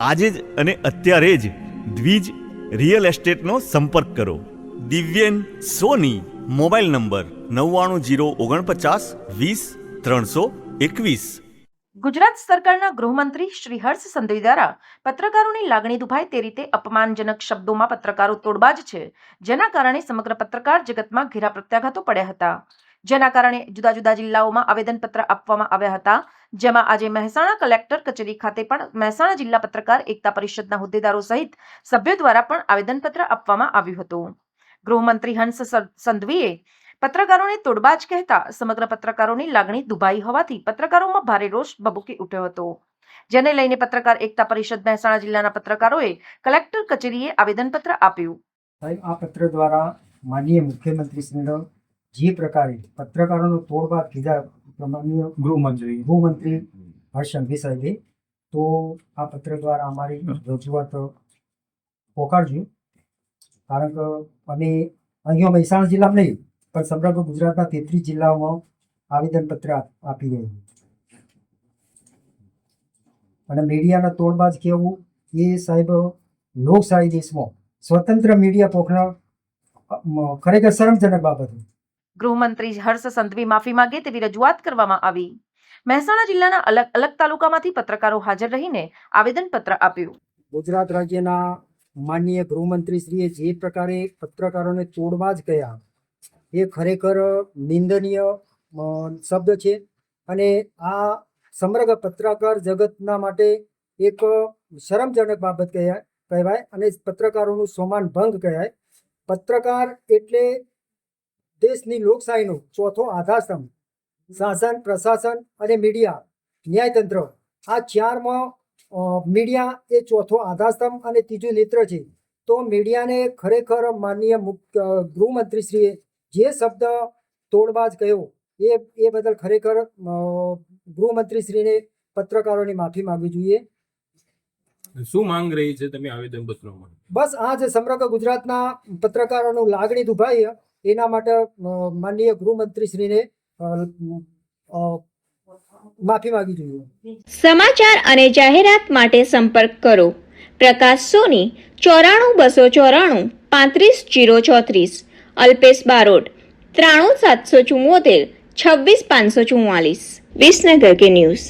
આજે જ અને અત્યારે જ દ્વિજ રિયલ એસ્ટેટનો સંપર્ક કરો. દિવ્યેન, સોની, મોબાઈલ નંબર નવ્વાણું જીરો ઓગણપચાસ વીસ ત્રણસો એકવીસ. ગુજરાત સરકારના ગૃહમંત્રી શ્રી હર્ષ સંઘવી દ્વારા પત્રકારોની લાગણી દુભાય તે રીતે અપમાનજનક શબ્દોમાં પત્રકારો તોડબાજ છે, જેના કારણે સમગ્ર પત્રકાર જગતમાં ઘેરા પ્રત્યાઘાતો પડ્યા હતા. જેના કારણે જુદા જુદા જિલ્લાઓમાં આવેદનપત્ર આપવામાં આવ્યા હતા. જેમાં આજે મહેસાણા કલેક્ટર કચેરી ખાતે પણ મહેસાણા જિલ્લા પત્રકાર એકતા પરિષદના હોદ્દેદારો સહિત સભ્યો દ્વારા પણ આવેદનપત્ર આપવામાં આવ્યું હતું. ગૃહમંત્રી હંસ સંધવીએ પત્રકારોને તોડબાજ કહેતા સમગ્ર પત્રકારોની લાગણી દુભાઈ હોવાથી પત્રકારોમાં ભારે રોષ ભભૂકી ઉઠ્યો હતો. જેને લઈને પત્રકાર એકતા પરિષદ મહેસાણા જિલ્લાના પત્રકારોએ કલેક્ટર કચેરીએ આવેદનપત્ર આપ્યું. આ પત્ર દ્વારા માનનીય મુખ્યમંત્રીશ્રીનો જે પ્રકારે પત્રકારોનો તોડબાદ કીધા પ્રમાણે ગૃહમંત્રી. ગૃહમંત્રી હર્ષ સંઘવી સાહેબે તો આ પત્ર દ્વારા અમારી રજૂઆત પોકારજો. કારણ કે અમે અહીંયા મહેસાણા જિલ્લામાં નહીં પણ સમગ્ર ગુજરાતના તેત્રીસ જિલ્લાઓમાં આવેદનપત્ર આપ- આપી રહ્યું અને મીડિયાના તોડબાજ કહેવું એ સાહેબ લોકશાહી દેશમાં સ્વતંત્ર મીડિયા પોખરણ ખરેખર શરમજનક બાબત છે ગૃહમંત્રી હર્ષ સંઘવી માફી માંગે તેવી રજૂઆત કરવામાં આવી. મહેસાણા જિલ્લાના અલગ અલગ તાલુકામાંથી પત્રકારો હાજર રહીને આવેદનપત્ર આપ્યું. ગુજરાત રાજ્યના માનનીય ગૃહમંત્રીશ્રીએ જે પ્રકારે પત્રકારોને તોડવા જ ગયા, એ ખરેખર નિંદનીય શબ્દ છે. અને આ સમગ્ર પત્રકાર જગતના માટે એક શરમજનક બાબત કહેવાય કહેવાય અને પત્રકારોનું સમાન ભંગ કહેવાય. પત્રકાર એટલે દેશની લોકશાહીનો ચોથો આધારસ્તંભ. શાસન પ્રશાસન અને મીડિયા ન્યાયતંત્ર. આ ચારમાં મીડિયા એ ચોથો આધારસ્તંભ અને ત્રીજું નેત્ર છે. તો મીડિયાને ખરેખર માનનીય ગૃહમંત્રીશ્રીએ જે શબ્દ તોડબાજ કહ્યો એ એ બદલ ખરેખર ગૃહમંત્રીશ્રીને પત્રકારોની માફી માંગવી જોઈએ. શું માંગ રહી છે તમે આવેદન પત્રમાં? બસ આ જે સમગ્ર ગુજરાતના પત્રકારોનું લાગણી દુભાઈ એના માટે માનનીય ગૃહમંત્રીશ્રીને માફી માંગવી જોઈએ સમાચાર અને જાહેરાત માટે સંપર્ક કરો. પ્રકાશ સોની, ચોરાણું બસો ચોરાણું, પાંત્રીસ જીરો ચોત્રીસ. અલ્પેશ બારોટ, ત્રાણું સાતસો ચુમ્મોતેર છવ્વીસ પાંચસો ચુમ્માલીસ વિસનગર કે ન્યૂઝ.